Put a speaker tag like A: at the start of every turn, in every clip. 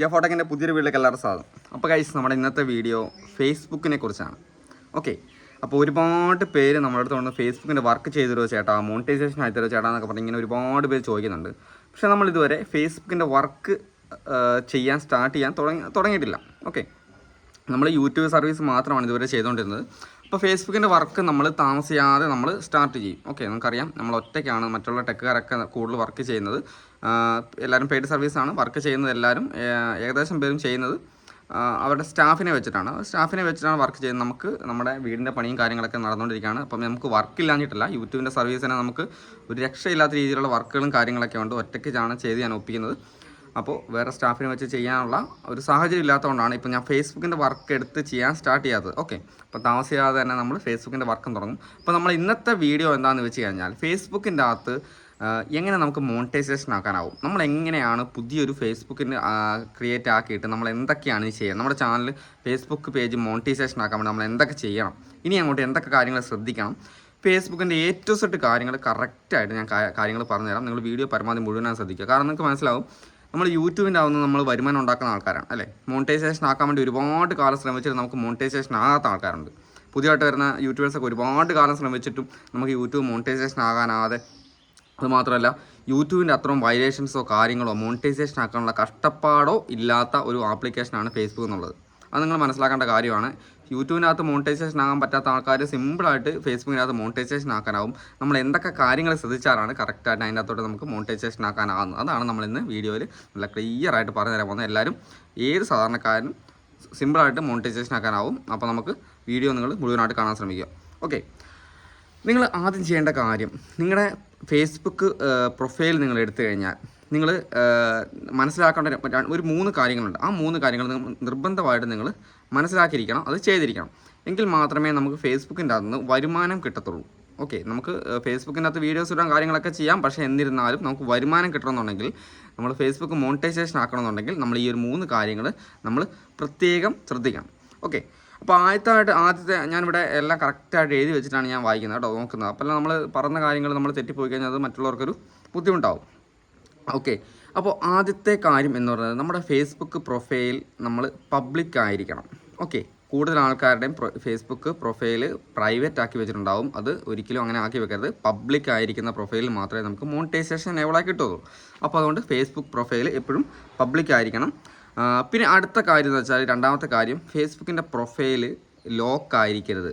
A: ജഫോട്ടക്കിന്റെ പുതിയൊരു വീട്ടിലേക്ക് എല്ലാവരും സ്വാഗതം. അപ്പോൾ കഴിച്ച് നമ്മുടെ ഇന്നത്തെ വീഡിയോ ഫേസ്ബുക്കിനെ കുറിച്ചാണ്. ഓക്കെ അപ്പോൾ ഒരുപാട് പേര് നമ്മുടെ അടുത്ത് കൊണ്ട് ഫേസ്ബുക്കിന്റെ വർക്ക് ചെയ്തു തരുമോ ചേട്ടാ മോണിറ്റൈസേഷൻ ആയി തരുമോ ചേട്ടാ എന്നൊക്കെ പറഞ്ഞ് ഇങ്ങനെ ഒരുപാട് പേര് ചോദിക്കുന്നുണ്ട്. പക്ഷേ നമ്മൾ ഇതുവരെ ഫേസ്ബുക്കിന്റെ വർക്ക് ചെയ്യാൻ സ്റ്റാർട്ട് ചെയ്യാൻ തുടങ്ങി തുടങ്ങിയിട്ടില്ല. ഓക്കെ നമ്മൾ യൂട്യൂബ് സർവീസ് മാത്രമാണ് ഇതുവരെ ചെയ്തുകൊണ്ടിരുന്നത് അപ്പോൾ ഫേസ്ബുക്കിന്റെ വർക്ക് നമ്മൾ താമസിയാതെ നമ്മൾ സ്റ്റാർട്ട് ചെയ്യും. ഓക്കെ നമുക്കറിയാം. നമ്മൾ ഒറ്റയ്ക്കാണ് മറ്റുള്ള ടെക്കുകാരൊക്കെ കൂടുതൽ വർക്ക് ചെയ്യുന്നത്. എല്ലാവരും പെയ്ഡ് സർവീസാണ് വർക്ക് ചെയ്യുന്നത് എല്ലാവരും ഏകദേശം പേരും ചെയ്യുന്നത് അവരുടെ സ്റ്റാഫിനെ വെച്ചിട്ടാണ്. സ്റ്റാഫിനെ വെച്ചിട്ടാണ് വർക്ക് ചെയ്യുന്നത്. നമുക്ക് നമ്മുടെ വീടിന്റെ പണിയും കാര്യങ്ങളൊക്കെ നടന്നുകൊണ്ടിരിക്കുകയാണ്. അപ്പം നമുക്ക് വർക്കില്ലാഞ്ഞിട്ടില്ല യൂട്യൂബിന്റെ സർവീസിനെ നമുക്ക് ഒരു രക്ഷയില്ലാത്ത രീതിയിലുള്ള വർക്കുകളും കാര്യങ്ങളൊക്കെ ഉണ്ട്. ഒറ്റയ്ക്കാണ് ചെയ്ത് ഞാൻ ഒപ്പിക്കുന്നത്. അപ്പോൾ വേറെ സ്റ്റാഫിനെ വെച്ച് ചെയ്യാനുള്ള ഒരു സാഹചര്യം ഇല്ലാത്തതുകൊണ്ടാണ് ഇപ്പോൾ ഞാൻ ഫേസ്ബുക്കിന്റെ വർക്ക് എടുത്ത് ചെയ്യാൻ സ്റ്റാർട്ട് ചെയ്യാത്തത്. ഓക്കെ. അപ്പോൾ താമസിയാതെ തന്നെ നമ്മൾ ഫേസ്ബുക്കിന്റെ വർക്കും തുടങ്ങും. അപ്പോൾ നമ്മൾ ഇന്നത്തെ വീഡിയോ എന്താണെന്ന് വെച്ച് കഴിഞ്ഞാൽ ഫേസ്ബുക്കിന്റെ അകത്ത് എങ്ങനെ നമുക്ക് മോണിറ്റൈസേഷൻ ആക്കാനാവും? നമ്മൾ എങ്ങനെയാണ് പുതിയൊരു ഫേസ്ബുക്കിന് ക്രിയേറ്റ് ആക്കിയിട്ട് നമ്മൾ എന്തൊക്കെയാണ് ഈ ചെയ്യുക നമ്മുടെ ചാനൽ ഫേസ്ബുക്ക് പേജ് മോണിറ്റൈസേഷൻ ആക്കാൻ വേണ്ടി നമ്മൾ എന്തൊക്കെ ചെയ്യണം? ഇനി അങ്ങോട്ട് എന്തൊക്കെ കാര്യങ്ങൾ ശ്രദ്ധിക്കണം? ഫേസ്ബുക്കിന്റെ എ ടു സെറ്റ് കാര്യങ്ങൾ കറക്റ്റായിട്ട് ഞാൻ കാര്യങ്ങൾ പറഞ്ഞുതരാം. നിങ്ങൾ വീഡിയോ പരമാവധി മുഴുവനായി ശ്രദ്ധിക്കുക. കാരണം നിങ്ങൾക്ക് മനസ്സിലാവും നമ്മൾ യൂട്യൂബിന്റെ അകത്ത് നമ്മൾ വരുമാനം ഉണ്ടാക്കുന്ന ആൾക്കാരാണ് അല്ലേ? മോണിറ്റൈസേഷൻ ആക്കാൻ വേണ്ടി ഒരുപാട് കാലം ശ്രമിച്ചിട്ട് നമുക്ക് മോണിറ്റൈസേഷൻ ആകാത്ത ആൾക്കാരുണ്ട്. പുതിയതായിട്ട് വരുന്ന യൂട്യൂബേഴ്സൊക്കെ ഒരുപാട് കാലം ശ്രമിച്ചിട്ടും നമുക്ക് യൂട്യൂബ് മോണിറ്റൈസേഷൻ ആകാനാവാതെ അതുമാത്രമല്ല യൂട്യൂബിന്റെ അത്രയും വയലേഷൻസോ കാര്യങ്ങളോ മോണിറ്റൈസേഷൻ ആക്കാനുള്ള കഷ്ടപ്പാടോ ഇല്ലാത്ത ഒരു ആപ്ലിക്കേഷനാണ് ഫേസ്ബുക്ക് എന്നുള്ളത്. അത് നിങ്ങൾ മനസ്സിലാക്കേണ്ട കാര്യമാണ്. യൂട്യൂബിനകത്ത് മോണിറ്റൈസേഷൻ ആകാൻ പറ്റാത്ത ആൾക്കാർ സിമ്പിളായിട്ട് ഫേസ്ബുക്കിനകത്ത് മോണിറ്റൈസേഷൻ ആക്കാനാവും. നമ്മൾ എന്തൊക്കെ കാര്യങ്ങൾ ശ്രദ്ധിച്ചാലാണ് കറക്റ്റായിട്ട് അതിന്റെ അകത്തോട്ട് നമുക്ക് മോണിറ്റൈസേഷൻ ആക്കാനാകുന്നത് അതാണ് നമ്മൾ ഇന്ന് വീഡിയോയിൽ നല്ല ക്ലിയർ ആയിട്ട് പറഞ്ഞു തരാൻ പോകുന്നത്. എല്ലാവരും ഏത് സാധാരണക്കാരനും സിമ്പിളായിട്ട് മോണിറ്റൈസേഷൻ ആക്കാനാവും. അപ്പോൾ നമുക്ക് വീഡിയോ നിങ്ങൾ മുഴുവനായിട്ട് കാണാൻ ശ്രമിക്കുക. ഓക്കെ നിങ്ങൾ ആദ്യം ചെയ്യേണ്ട കാര്യം നിങ്ങളുടെ ഫേസ്ബുക്ക് പ്രൊഫൈൽ നിങ്ങൾ എടുത്തു കഴിഞ്ഞാൽ നിങ്ങൾ മനസ്സിലാക്കേണ്ട ഒരു- മൂന്ന് കാര്യങ്ങളുണ്ട്. ആ മൂന്ന് കാര്യങ്ങൾ നിർബന്ധമായിട്ട് നിങ്ങൾ മനസ്സിലാക്കിയിരിക്കണം അത് ചെയ്തിരിക്കണം. എങ്കിൽ മാത്രമേ നമുക്ക് ഫേസ്ബുക്കിന്റെ അകത്ത് വരുമാനം കിട്ടത്തുള്ളൂ. ഓക്കെ നമുക്ക് ഫേസ്ബുക്കിന്റെ അകത്ത് വീഡിയോസ് ഇടാൻ കാര്യങ്ങളൊക്കെ ചെയ്യാം. പക്ഷേ എന്നിരുന്നാലും നമുക്ക് വരുമാനം കിട്ടണമെന്നുണ്ടെങ്കിൽ നമ്മൾ ഫേസ്ബുക്ക് മോണിറ്റൈസേഷൻ ആക്കണമെന്നുണ്ടെങ്കിൽ നമ്മൾ ഈ ഒരു മൂന്ന് കാര്യങ്ങൾ നമ്മൾ പ്രത്യേകം ശ്രദ്ധിക്കണം. ഓക്കെ അപ്പോൾ ആദ്യത്തായിട്ട് ആദ്യത്തെ ഞാനിവിടെ എല്ലാം കറക്റ്റായിട്ട് എഴുതി വെച്ചിട്ടാണ് ഞാൻ വായിക്കുന്നത് കേട്ടോ നോക്കുന്നത്. അപ്പോൾ നമ്മൾ പറഞ്ഞ കാര്യങ്ങൾ നമ്മൾ തെറ്റിപ്പോയി കഴിഞ്ഞാൽ അത് മറ്റുള്ളവർക്കൊരു ബുദ്ധിമുട്ടാവും. ഓക്കെ അപ്പോൾ ആദ്യത്തെ കാര്യം എന്ന് പറയുന്നത് നമ്മുടെ ഫേസ്ബുക്ക് പ്രൊഫൈൽ നമ്മൾ പബ്ലിക് ആയിരിക്കണം. ഓക്കെ കൂടുതൽ ആൾക്കാരുടെയും ഫേസ്ബുക്ക് പ്രൊഫൈൽ പ്രൈവറ്റ് ആക്കി വെച്ചിട്ടുണ്ടാവും. അത് ഒരിക്കലും അങ്ങനെ ആക്കി വെക്കരുത്. പബ്ലിക് ആയിരിക്കുന്ന പ്രൊഫൈലിൽ മാത്രമേ നമുക്ക് മോണിറ്റൈസേഷൻ എവിടെ കിട്ടുള്ളൂ അപ്പോൾ അതുകൊണ്ട് ഫേസ്ബുക്ക് പ്രൊഫൈൽ എപ്പോഴും പബ്ലിക് ആയിരിക്കണം. പിന്നെ അടുത്ത കാര്യം എന്ന് വെച്ചാൽ രണ്ടാമത്തെ കാര്യം ഫേസ്ബുക്കിന്റെ പ്രൊഫൈൽ ലോക്ക് ആയിരിക്കരുത്.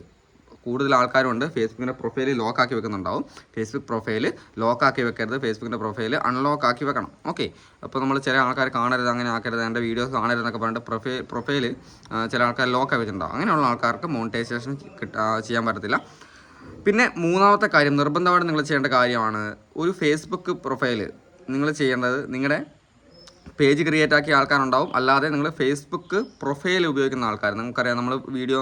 A: കൂടുതൽ ആൾക്കാരുണ്ട്. ഫേസ്ബുക്കിന്റെ പ്രൊഫൈൽ ലോക്ക് ആക്കി വെക്കുന്നുണ്ടാവും. ഫേസ്ബുക്ക് പ്രൊഫൈൽ ലോക്ക് ആക്കി വെക്കരുത്. ഫേസ്ബുക്കിന്റെ പ്രൊഫൈൽ അൺലോക്ക് ആക്കി വെക്കണം. ഓക്കെ. അപ്പോൾ നമ്മൾ ചില ആൾക്കാർ കാണരുത് അങ്ങനെ ആക്കരുത് എന്റെ വീഡിയോസ് കാണരുത് എന്നൊക്കെ പറഞ്ഞിട്ട് പ്രൊഫൈൽ പ്രൊഫൈൽ ചില ആൾക്കാർ ലോക്ക് ആക്കി വെച്ചിട്ടുണ്ടാവും. അങ്ങനെയുള്ള ആൾക്കാർക്ക് മോണിറ്റൈസേഷൻ ചെയ്യാൻ പറ്റത്തില്ല. പിന്നെ മൂന്നാമത്തെ കാര്യം നിർബന്ധമായിട്ട് നിങ്ങൾ ചെയ്യേണ്ട കാര്യമാണ് ഒരു ഫേസ്ബുക്ക് പ്രൊഫൈൽ നിങ്ങൾ ചെയ്യേണ്ടത് നിങ്ങളുടെ പേജ് ക്രിയേറ്റ് ആക്കിയ ആൾക്കാരുണ്ടാവും. അല്ലാതെ നിങ്ങൾ ഫേസ്ബുക്ക് പ്രൊഫൈൽ ഉപയോഗിക്കുന്ന ആൾക്കാർ നമുക്കറിയാം നമ്മൾ വീഡിയോ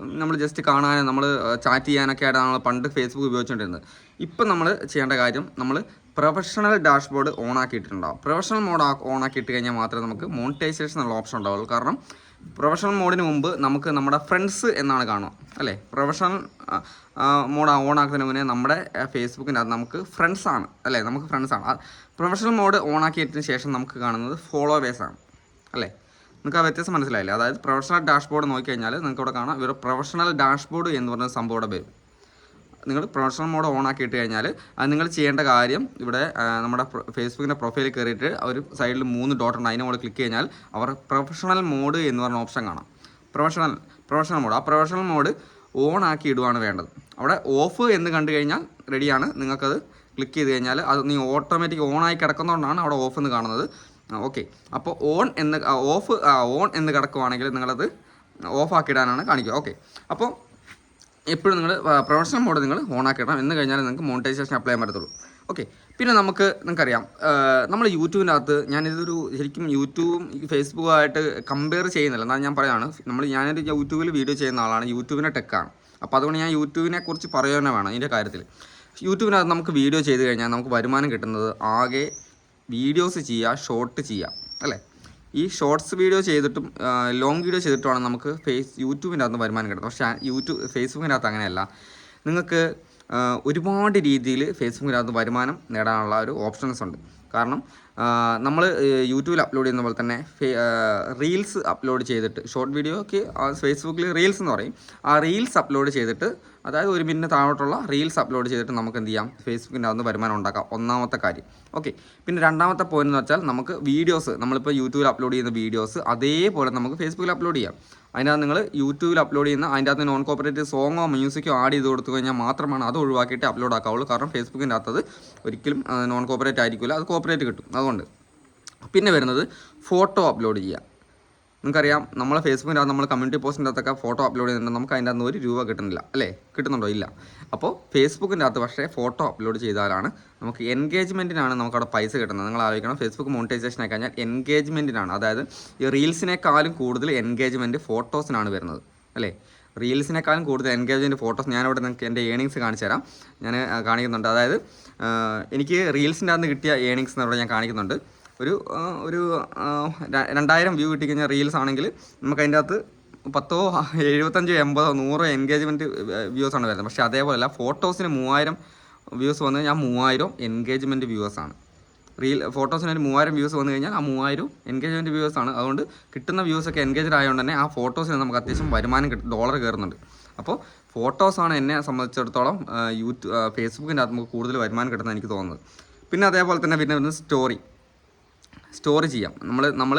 A: നമ്മൾ ജസ്റ്റ് കാണാനും നമ്മൾ ചാറ്റ് ചെയ്യാനൊക്കെ ആയിട്ടാണ് നമ്മൾ പണ്ട് ഫേസ്ബുക്ക് ഉപയോഗിച്ചുകൊണ്ടിരുന്നത് ഇപ്പം നമ്മൾ ചെയ്യേണ്ട കാര്യം നമ്മൾ പ്രൊഫഷണൽ ഡാഷ്ബോർഡ് ഓൺ ആക്കിയിട്ടുണ്ടാവും. പ്രൊഫഷണൽ മോഡ് ഓൺ ആക്കിയിട്ട് കഴിഞ്ഞാൽ മാത്രമേ നമുക്ക് മോണിറ്റൈസേഷൻ എന്നുള്ള ഓപ്ഷൻ ഉണ്ടാവുള്ളൂ. കാരണം പ്രൊഫഷണൽ മോഡിന് മുമ്പ് നമുക്ക് നമ്മുടെ ഫ്രണ്ട്സ് എന്നാണ് കാണുക. അല്ലേ? പ്രൊഫഷണൽ മോഡ് ഓൺ ആക്കുന്നതിന് മുന്നേ നമ്മുടെ ഫേസ്ബുക്കിന്റെ അത് നമുക്ക് ആണ്. അല്ലേ? നമുക്ക് ഫ്രണ്ട്സ് ആണ്. പ്രൊഫഷണൽ മോഡ് ഓൺ ആക്കിയതിന് ശേഷം നമുക്ക് കാണുന്നത് ഫോളോവേഴ്സ് ആണ്. അല്ലേ? നിങ്ങൾക്ക് ആ വ്യത്യാസം മനസ്സിലായില്ലേ? അതായത് പ്രൊഫഷണൽ ഡാഷ്ബോർഡ് നോക്കിക്കഴിഞ്ഞാൽ നിങ്ങൾക്ക് ഇവിടെ കാണാം. ഇവരുടെ പ്രൊഫഷണൽ ഡാഷ്ബോർഡ് എന്ന് പറഞ്ഞ സംഭവം ഇവിടെ വരും. നിങ്ങൾ പ്രൊഫഷണൽ മോഡ് ഓൺ ആക്കി ഇട്ട് കഴിഞ്ഞാൽ അത് നിങ്ങൾ ചെയ്യേണ്ട കാര്യം ഇവിടെ നമ്മുടെ ഫേസ്ബുക്കിന്റെ പ്രൊഫൈലിൽ കയറിയിട്ട് ഒരു സൈഡിൽ മൂന്ന് ഡോട്ട് ഉണ്ട്. അതിന് മോഡ് ക്ലിക്ക് കഴിഞ്ഞാൽ അവർ പ്രൊഫഷണൽ മോഡ് എന്ന് പറഞ്ഞ ഓപ്ഷൻ കാണാം. പ്രൊഫഷണൽ പ്രൊഫഷണൽ മോഡ് ആ പ്രൊഫഷണൽ മോഡ് ഓൺ ആക്കി ഇടുവാണ് വേണ്ടത്. അവിടെ ഓഫ് എന്ന് കണ്ടു കഴിഞ്ഞാൽ റെഡിയാണ് നിങ്ങൾക്കത് ക്ലിക്ക് ചെയ്ത് കഴിഞ്ഞാൽ അത് നീ ഓട്ടോമാറ്റിക് ഓൺ ആയി കിടക്കുന്നതുകൊണ്ടാണ് അവിടെ ഓഫ് എന്ന് കാണുന്നത്. ഓക്കെ അപ്പോൾ ഓൺ എന്ന് ഓഫ് ഓൺ എന്ന് കിടക്കുവാണെങ്കിൽ നിങ്ങളത് ഓഫ് ആക്കിയിടാനാണ് കാണിക്കുക. ഓക്കെ അപ്പോൾ എപ്പോഴും നിങ്ങൾ പ്രൊഫഷണൽ മോഡ് നിങ്ങൾ ഓൺ ആക്കിയിടണം. എന്ന് കഴിഞ്ഞാൽ നിങ്ങൾക്ക് മോണിറ്റൈസേഷൻ അപ്ലൈ ചെയ്യാൻ പറ്റത്തുള്ളൂ. ഓക്കെ പിന്നെ നമുക്ക് നിങ്ങൾക്കറിയാം നമ്മൾ യൂട്യൂബിന്റെ അകത്ത് ഞാനിതൊരു ശരിക്കും യൂട്യൂബും ഫേസ്ബുക്കുമായിട്ട് കമ്പയർ ചെയ്യുന്നില്ല. എന്നാൽ ഞാൻ പറയുകയാണ് നമ്മൾ ഞാനൊരു യൂട്യൂബിൽ വീഡിയോ ചെയ്യുന്ന ആളാണ്. യൂട്യൂബിന്റെ ടെക്കാണ് അപ്പോൾ അതുകൊണ്ട് ഞാൻ യൂട്യൂബിനെ കുറിച്ച് പറയുക വേണം ഇതിന്റെ കാര്യത്തിൽ യൂട്യൂബിനകത്ത് നമുക്ക് വീഡിയോ ചെയ്ത് കഴിഞ്ഞാൽ നമുക്ക് വരുമാനം കിട്ടുന്നത് ആകെ വീഡിയോസ് ചെയ്യുക ഷോർട്ട് ചെയ്യുക അല്ലേ? ഈ ഷോർട്സ് വീഡിയോ ചെയ്തിട്ടും ലോങ് വീഡിയോ ചെയ്തിട്ടുമാണ് നമുക്ക് ഫേസ് യൂട്യൂബിന്റെ അകത്ത് വരുമാനം കിട്ടുന്നത്. പക്ഷേ യൂട്യൂബ് ഫേസ്ബുക്കിന്റെ അകത്ത് അങ്ങനെയല്ല. നിങ്ങൾക്ക് ഒരുപാട് രീതിയിൽ ഫേസ്ബുക്കിന്റെ അകത്ത് വരുമാനം നേടാനുള്ള ഒരു ഓപ്ഷൻസ് ഉണ്ട്. കാരണം നമ്മൾ യൂട്യൂബിൽ അപ്ലോഡ് ചെയ്യുന്ന പോലെ തന്നെ റീൽസ് അപ്ലോഡ് ചെയ്തിട്ട് ഷോർട്ട് വീഡിയോക്ക് ഫേസ്ബുക്കിൽ റീൽസ് എന്ന് പറയും. ആ റീൽസ് അപ്ലോഡ് ചെയ്തിട്ട് അതായത് ഒരു മിനിറ്റ് താഴോട്ടുള്ള റീൽസ് അപ്ലോഡ് ചെയ്തിട്ട് നമുക്ക് എന്ത് ചെയ്യാം? ഫേസ്ബുക്കിന്റെ അകത്ത് വരുമാനം ഉണ്ടാക്കാം. ഒന്നാമത്തെ കാര്യം. ഓക്കെ പിന്നെ രണ്ടാമത്തെ പോയിന്റ് എന്ന് വെച്ചാൽ നമുക്ക് വീഡിയോസ് നമ്മളിപ്പോൾ യൂട്യൂബിൽ അപ്ലോഡ് ചെയ്യുന്ന വീഡിയോസ് അതേപോലെ നമുക്ക് ഫേസ്ബുക്കിൽ അപ്ലോഡ് ചെയ്യാം. അതിനകത്ത് നിങ്ങൾ യൂട്യൂബിൽ അപ്ലോഡ് ചെയ്യുന്ന അതിന്റെ അകത്ത് നോൺ കോപ്പറേറ്റീവ് സോങ്ങോ മ്യൂസിക്കോ ആഡ് ചെയ്ത് കൊടുത്തു കഴിഞ്ഞാൽ മാത്രമാണ് അത് ഒഴിവാക്കിയിട്ട് അപ്ലോഡ് ആക്കാവുള്ളൂ. കാരണം ഫേസ്ബുക്കിന്റെ അകത്തത് ഒരിക്കലും നോൺ കോപ്പറേറ്റ് ആയിരിക്കില്ല അത് കോപ്പറേറ്റ് കിട്ടും. അതുകൊണ്ട്. പിന്നെ വരുന്നത് ഫോട്ടോ അപ്ലോഡ് ചെയ്യുക നിങ്ങൾക്കറിയാം നമ്മളെ ഫേസ്ബുക്കിന്റെ അകത്ത് നമ്മൾ കമ്മ്യൂണിറ്റി പോസ്റ്റിന്റെ അകത്തൊക്കെ ഫോട്ടോ അപ്ലോഡ് ചെയ്യുന്നുണ്ട്. നമുക്ക് അതിന്റെ അകത്ത് ഒരു രൂപ കിട്ടുന്നില്ല അല്ലേ? കിട്ടുന്നുണ്ടോ? ഇല്ല. അപ്പോൾ ഫേസ്ബുക്കിന്റെ അകത്ത് പക്ഷേ ഫോട്ടോ അപ്ലോഡ് ചെയ്താലാണ് നമുക്ക് എൻഗേജ്മെന്റിനാണ് നമുക്കവിടെ പൈസ കിട്ടുന്നത്. നിങ്ങൾ ആലോചിക്കണം ഫേസ്ബുക്ക് മോണിറ്റൈസേഷൻ ആയി കഴിഞ്ഞാൽ എൻഗേജ്മെന്റിനാണ് അതായത് ഈ റീൽസിനേക്കാളും കൂടുതൽ എൻഗേജ്മെന്റ് ഫോട്ടോസിനാണ് വരുന്നത് അല്ലേ? റീൽസിനേക്കാളും കൂടുതൽ എൻഗേജ്മെന്റ് ഫോട്ടോസ് ഞാനിവിടെ നിങ്ങൾക്ക് എന്റെ ഏണിങ്സ് കാണിച്ചു തരാം. ഞാൻ കാണിക്കുന്നുണ്ട്. അതായത് എനിക്ക് റീൽസിന്റെ അകത്ത് കിട്ടിയ ഏണിങ്സ് എന്ന് പറഞ്ഞാൽ ഞാൻ കാണിക്കുന്നുണ്ട്. ഒരു ഒരു രണ്ടായിരം വ്യൂ കിട്ടിക്കഴിഞ്ഞാൽ റീൽസ് ആണെങ്കിൽ നമുക്ക് അതിന്റെ അകത്ത് പത്തോ എഴുപത്തഞ്ചോ എൺപതോ നൂറോ എൻഗേജ്മെന്റ് വ്യൂസ് ആണ് വരുന്നത്. പക്ഷേ അതേപോലെയല്ല ഫോട്ടോസിന് മൂവായിരം വ്യൂസ് വന്നു കഴിഞ്ഞാൽ മൂവായിരം എൻഗേജ്മെന്റ് ആണ്. റീൽ ഫോട്ടോസിന് ഒരു മൂവായിരം വ്യൂസ് വന്നു കഴിഞ്ഞാൽ ആ മൂവായിരം എൻഗേജ്മെന്റ് വ്യൂവേഴ്സ് ആണ്. അതുകൊണ്ട് കിട്ടുന്ന വ്യൂസ് ഒക്കെ എൻഗേജ്ഡ് ആയതുകൊണ്ട് തന്നെ ആ ഫോട്ടോസിന് നമുക്ക് അത്യാവശ്യം വരുമാനം കിട്ടും ഡോളർ കയറുന്നുണ്ട്. അപ്പോൾ ഫോട്ടോസാണ് എന്നെ സംബന്ധിച്ചിടത്തോളം യൂട്യൂബ് ഫേസ്ബുക്കിന്റെ അകത്ത് നമുക്ക് കൂടുതൽ വരുമാനം കിട്ടുന്നത് എനിക്ക് തോന്നുന്നത്. പിന്നെ അതേപോലെ തന്നെ പിന്നെ സ്റ്റോറി സ്റ്റോറി ചെയ്യാം. നമ്മൾ നമ്മൾ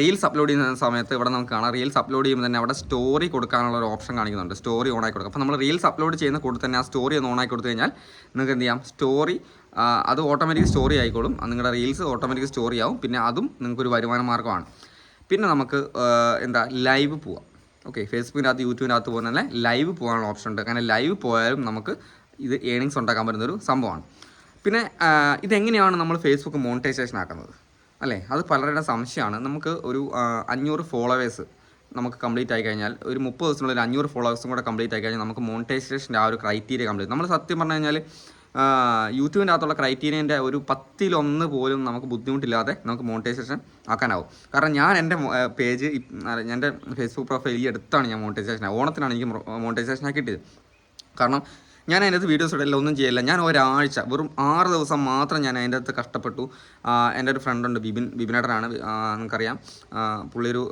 A: റീൽസ് അപ്ലോഡ് ചെയ്യുന്ന സമയത്ത് ഇവിടെ നമുക്ക് കാണാം. റീൽസ് അപ്ലോഡ് ചെയ്യുമ്പോൾ തന്നെ അവിടെ സ്റ്റോറി കൊടുക്കാനുള്ള ഒരു ഓപ്ഷൻ കാണിക്കുന്നുണ്ട്. സ്റ്റോറി ഓൺ ആയി കൊടുക്കുക അപ്പോൾ നമ്മൾ റീൽസ് അപ്ലോഡ് ചെയ്യുന്ന കൂടെ തന്നെ ആ സ്റ്റോറി ഒന്ന് ഓൺ ആയി കൊടുത്തു കഴിഞ്ഞാൽ നിങ്ങൾക്ക് എന്ത് ചെയ്യാം? സ്റ്റോറി അത് ഓട്ടോമാറ്റിക് സ്റ്റോറി ആയിക്കോളും. നിങ്ങളുടെ റീൽസ് ഓട്ടോമാറ്റിക് സ്റ്റോറി ആവും. പിന്നെ അതും നിങ്ങൾക്കൊരു വരുമാന മാർഗമാണ്. പിന്നെ നമുക്ക് എന്താ ലൈവ് പോവാം. ഓക്കെ ഫേസ്ബുക്കിനകത്ത് യൂട്യൂബിനകത്ത് പോകുന്ന തന്നെ ലൈവ് പോകാനുള്ള ഓപ്ഷൻ ഉണ്ട്. അങ്ങനെ ലൈവ് പോയാലും നമുക്ക് ഇത് ഏണിങ്സ് ഉണ്ടാക്കാൻ പറ്റുന്നൊരു സംഭവമാണ്. പിന്നെ ഇതെങ്ങനെയാണ് നമ്മൾ ഫേസ്ബുക്ക് മോണിറ്റൈസേഷൻ ആക്കുന്നത്? അല്ലേ? അത് പലരുടെ സംശയമാണ്. നമുക്ക് ഒരു അഞ്ഞൂറ് ഫോളോവേഴ്സ് നമുക്ക് കംപ്ലീറ്റ് ആയി കഴിഞ്ഞാൽ ഒരു മുപ്പത് ദിവസത്തിനുള്ളിൽ അഞ്ഞൂറ് ഫോളോവേഴ്സും കൂടെ കംപ്ലീറ്റ് ആയി കഴിഞ്ഞാൽ നമുക്ക് മോണിറ്റൈസേഷന്റെ ആ ഒരു ക്രൈറ്റീരിയ കംപ്ലീറ്റ് നമ്മൾ സത്യം പറഞ്ഞു കഴിഞ്ഞാൽ യൂട്യൂബിന്റെ അകത്തുള്ള ക്രൈറ്റീരിയന്റെ ഒരു പത്തിലൊന്ന് പോലും നമുക്ക് ബുദ്ധിമുട്ടില്ലാതെ നമുക്ക് മോണിറ്റൈസേഷൻ ആക്കാനാവും. കാരണം ഞാൻ എന്റെ പേജ് എന്റെ ഫേസ്ബുക്ക് പ്രൊഫൈൽ ഈ അടുത്താണ് ഞാൻ മോണിറ്റൈസേഷൻ ഓണത്തിനാണ് എനിക്ക് മോണിറ്റൈസേഷൻ ആക്കിയിട്ടത്. കാരണം ഞാൻ അതിന്റെ അകത്ത് വീഡിയോസ് ഇടയില്ല ഒന്നും ചെയ്യില്ല ഞാൻ ഒരാഴ്ച വെറും ആറ് ദിവസം മാത്രം ഞാൻ അതിന്റെ അകത്ത് കഷ്ടപ്പെട്ടു. എന്റെ ഒരു ഫ്രണ്ടുണ്ട് ബിബിൻ ബിബിനേട്ടനാണ് നിങ്ങൾക്കറിയാം പുള്ളിയൊരു പുള്ളി ഒരു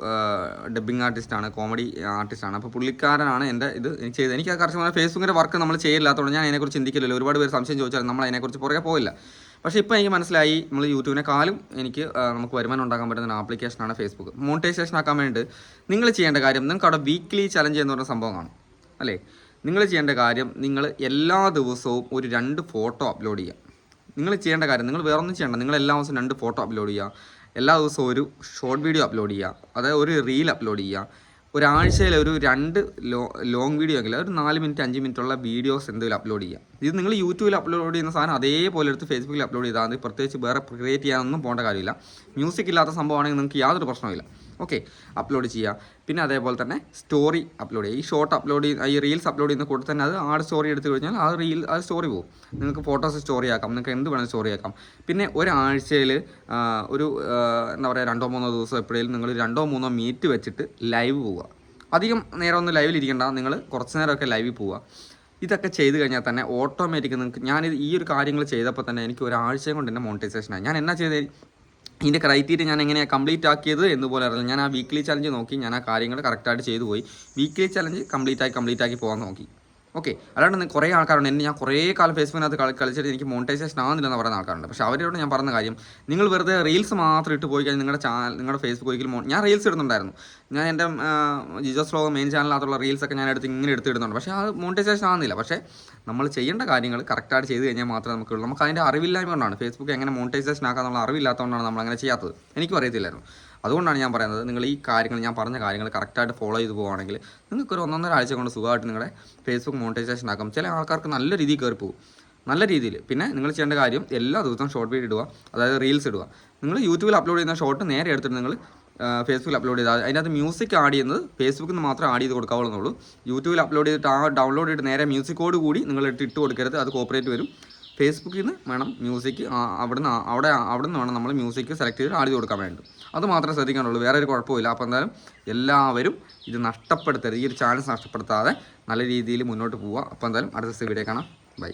A: ഡബ്ബിങ് ആർട്ടിസ്റ്റാണ് കോമഡി ആർട്ടിസ്റ്റാണ് അപ്പോൾ പുള്ളിക്കാരനാണ് എന്റെ ഇത് എനിക്ക് ചെയ്തത്. എനിക്ക് ആ കർശനമായ ഫേസ്ബുക്കിന്റെ വർക്ക് നമ്മൾ ചെയ്യില്ലാത്തതുകൊണ്ട് ഞാൻ അതിനെക്കുറിച്ച് ചിന്തിക്കില്ലല്ലോ ഒരുപാട് പേര് സംശയം ചോദിച്ചാൽ നമ്മൾ അതിനെക്കുറിച്ച് പുറകെ പോയില്ല പക്ഷേ ഇപ്പോൾ എനിക്ക് മനസ്സിലായി നമ്മൾ യൂട്യൂബിനെക്കാളും എനിക്ക് നമുക്ക് വരുമാനം ഉണ്ടാക്കാൻ പറ്റുന്ന ആപ്ലിക്കേഷനാണ് ഫേസ്ബുക്ക് മോണിറ്റൈസേഷൻ ആക്കാൻ വേണ്ടി നിങ്ങൾ ചെയ്യേണ്ട കാര്യം നിങ്ങൾക്ക് അവിടെ വീക്ക്ലി ചലഞ്ച് എന്ന് പറഞ്ഞ സംഭവം അല്ലേ? നിങ്ങൾ ചെയ്യേണ്ട കാര്യം നിങ്ങൾ എല്ലാ ദിവസവും ഒരു രണ്ട് ഫോട്ടോ അപ്ലോഡ് ചെയ്യുക നിങ്ങൾ ചെയ്യേണ്ട കാര്യം നിങ്ങൾ വേറെ ഒന്നും ചെയ്യേണ്ട നിങ്ങൾ എല്ലാ ദിവസവും രണ്ട് ഫോട്ടോ അപ്ലോഡ് ചെയ്യുക എല്ലാ ദിവസവും ഒരു ഷോർട്ട് വീഡിയോ അപ്ലോഡ് ചെയ്യുക അതായത് ഒരു റീൽ അപ്ലോഡ് ചെയ്യുക ഒരാഴ്ചയിൽ ഒരു രണ്ട് ലോ ലോങ് വീഡിയോ എങ്കിലും ഒരു നാല് മിനിറ്റ് അഞ്ച് മിനിറ്റ് ഉള്ള വീഡിയോസ് എന്തെങ്കിലും അപ്ലോഡ് ചെയ്യുക ഇത് നിങ്ങൾ യൂട്യൂബിൽ അപ്ലോഡ് ചെയ്യുന്ന സാധനം അതേപോലെ എടുത്ത് ഫേസ്ബുക്കിൽ അപ്ലോഡ് ചെയ്താൽ മതി. പ്രത്യേകിച്ച് വേറെ ക്രിയേറ്റ് ചെയ്യാനൊന്നും പോകേണ്ട കാര്യമില്ല. മ്യൂസിക് ഇല്ലാത്ത സംഭവമാണെങ്കിൽ നിങ്ങൾക്ക് യാതൊരു പ്രശ്നമില്ല ഓക്കെ അപ്ലോഡ് ചെയ്യുക പിന്നെ അതേപോലെ തന്നെ സ്റ്റോറി അപ്ലോഡ് ചെയ്യുക ഈ ഷോർട്ട് അപ്ലോഡ് ചെയ്യുന്ന ഈ റീൽസ് അപ്ലോഡ് ചെയ്യുന്ന കൂടെ തന്നെ അത് ആട് സ്റ്റോറി എടുത്തു കഴിഞ്ഞാൽ ആ റീൽ ആ സ്റ്റോറി പോകും. നിങ്ങൾക്ക് ഫോട്ടോസ് സ്റ്റോറി ആക്കാം നിങ്ങൾക്ക് എന്ത് വേണമെങ്കിലും സ്റ്റോറി ആക്കാം. പിന്നെ ഒരാഴ്ചയിൽ ഒരു എന്താ പറയുക രണ്ടോ മൂന്നോ ദിവസം എപ്പോഴേലും നിങ്ങൾ രണ്ടോ മൂന്നോ മീറ്റ് വെച്ചിട്ട് ലൈവ് പോവുക. അധികം നേരം ഒന്നും ലൈവിൽ ഇരിക്കണ്ട നിങ്ങൾ കുറച്ച് നേരമൊക്കെ ലൈവിൽ പോവുക. ഇതൊക്കെ ചെയ്ത് കഴിഞ്ഞാൽ തന്നെ ഓട്ടോമാറ്റിക് നിങ്ങൾക്ക് ഞാനിത് ഈ ഒരു കാര്യങ്ങൾ ചെയ്തപ്പോൾ തന്നെ എനിക്ക് ഒരാഴ്ച കൊണ്ട് എന്റെ മോണിറ്റൈസേഷനായി ഞാൻ എന്നാ ചെയ്തത് ഇതിന്റെ ക്രൈറ്റീരിയ ഞാൻ എങ്ങനെയാണ് കംപ്ലീറ്റ് ആക്കിയത് എന്ന് പോലെ അറിയില്ല. ഞാൻ ആ വീക്ക്ലി ചലഞ്ച് നോക്കി ഞാൻ ആ കാര്യങ്ങൾ കറക്റ്റായിട്ട് ചെയ്തു പോയി. വീക്ക്ലി ചലഞ്ച് കംപ്ലീറ്റ് ആക്കി കംപ്ലീറ്റ് ആക്കി പോകാൻ നോക്കി. ഓക്കെ അല്ലാണ്ട് കുറേ ആൾക്കാരുണ്ട്. എന്നെ ഞാൻ കുറേ കാലം ഫേസ്ബുക്കിനകത്ത് കളി കളിച്ചിട്ട് എനിക്ക് മോണിറ്റൈസേഷൻ ആവുന്നില്ല എന്ന് പറയുന്ന ആൾക്കാരുണ്ട്. പക്ഷേ അവരോട് ഞാൻ പറഞ്ഞ കാര്യം നിങ്ങൾ വെറുതെ റീൽസ് മാത്രം ഇട്ട് പോയി കഴിഞ്ഞാൽ നിങ്ങളുടെ ചാനൽ നിങ്ങളുടെ ഫേസ്ബുക്ക് ഒരിക്കലും ഞാൻ റീൽസ് ഇടുന്നുണ്ടായിരുന്നു. ഞാൻ എന്റെ ജിജോസ് ലോക മെയിൻ ചാനലിനകത്തുള്ള റീൽസൊക്കെ ഞാൻ എടുത്ത് ഇങ്ങനെ എടുത്ത് ഇടുന്നുണ്ട്. പക്ഷേ അത് മോണിറ്റൈസേഷൻ ആവുന്നില്ല. പക്ഷേ നമ്മൾ ചെയ്യേണ്ട കാര്യങ്ങൾ കറക്റ്റായിട്ട് ചെയ്ത് കഴിഞ്ഞാൽ മാത്രമേ നമുക്ക് ഉള്ളൂ നമുക്ക് അതിന്റെ അറിവില്ലായ്മ കൊണ്ടാണ്. ഫേസ്ബുക്ക് എങ്ങനെ മോണിറ്റൈസേഷൻ ആക്കാന്നുള്ള അറിവില്ലാത്തതുകൊണ്ടാണ് നമ്മൾ അങ്ങനെ ചെയ്യാത്തത്. എനിക്കും അറിയത്തില്ലായിരുന്നു. അതുകൊണ്ടാണ് ഞാൻ പറയുന്നത് നിങ്ങൾ ഈ കാര്യങ്ങൾ ഞാൻ പറഞ്ഞ കാര്യങ്ങൾ കറക്റ്റായിട്ട് ഫോളോ ചെയ്ത് പോകുകയാണെങ്കിൽ നിങ്ങൾക്ക് ഒരു ഒന്നൊന്നര ആഴ്ച കൊണ്ട് സുഖമായിട്ട് നിങ്ങളുടെ ഫേസ്ബുക്ക് മോണിറ്റൈസേഷൻ ആക്കാം. ചില ആൾക്കാർക്ക് നല്ല രീതിയിൽ കയറി പോകും. നല്ല രീതിയിൽ. പിന്നെ നിങ്ങൾ ചെയ്യേണ്ട കാര്യം എല്ലാ ദിവസവും ഷോർട്ട് വീഡിയോ ഇടുക അതായത് റീൽസ് ഇടുക. നിങ്ങൾ യൂട്യൂബിൽ അപ്ലോഡ് ചെയ്യുന്ന ഷോർട്ട് നേരെ എടുത്തിട്ട് നിങ്ങൾ ഫേസ്ബുക്കിൽ അപ്ലോഡ് ചെയ്താൽ അതിനകത്ത് മ്യൂസിക് ആഡ് ചെയ്യുന്നത് ഫേസ്ബുക്കിൽ നിന്ന് മാത്രം ആഡ് ചെയ്ത് കൊടുക്കാവുള്ളൂ. യൂട്യൂബിൽ അപ്ലോഡ് ചെയ്തിട്ട് ആ ഡൗൺലോഡ് ചെയ്തിട്ട് നേരെ മ്യൂസിക്കോട് കൂടി നിങ്ങൾ ഇട്ട് കൊടുക്കരുത്. അത് കോപ്പറേറ്റ് വരും. ഫേസ്ബുക്കിൽ നിന്ന് വേണം മ്യൂസിക് അവിടുന്ന് അവിടെ അവിടെ നിന്ന് വേണം നമ്മൾ മ്യൂസിക് സെലക്ട് ചെയ്ത് ആഡ് കൊടുക്കാൻ വേണ്ടി അത് മാത്രമേ ശ്രദ്ധിക്കാനുള്ളൂ. വേറെ ഒരു കുഴപ്പമില്ല അപ്പോൾ എന്തായാലും എല്ലാവരും ഇത് നഷ്ടപ്പെടുത്തരുത്. ഈ ഒരു ചാൻസ് നഷ്ടപ്പെടുത്താതെ നല്ല രീതിയിൽ മുന്നോട്ട് പോവുക. അപ്പോൾ എന്തായാലും അടുത്ത വീഡിയോ കാണാം. ബൈ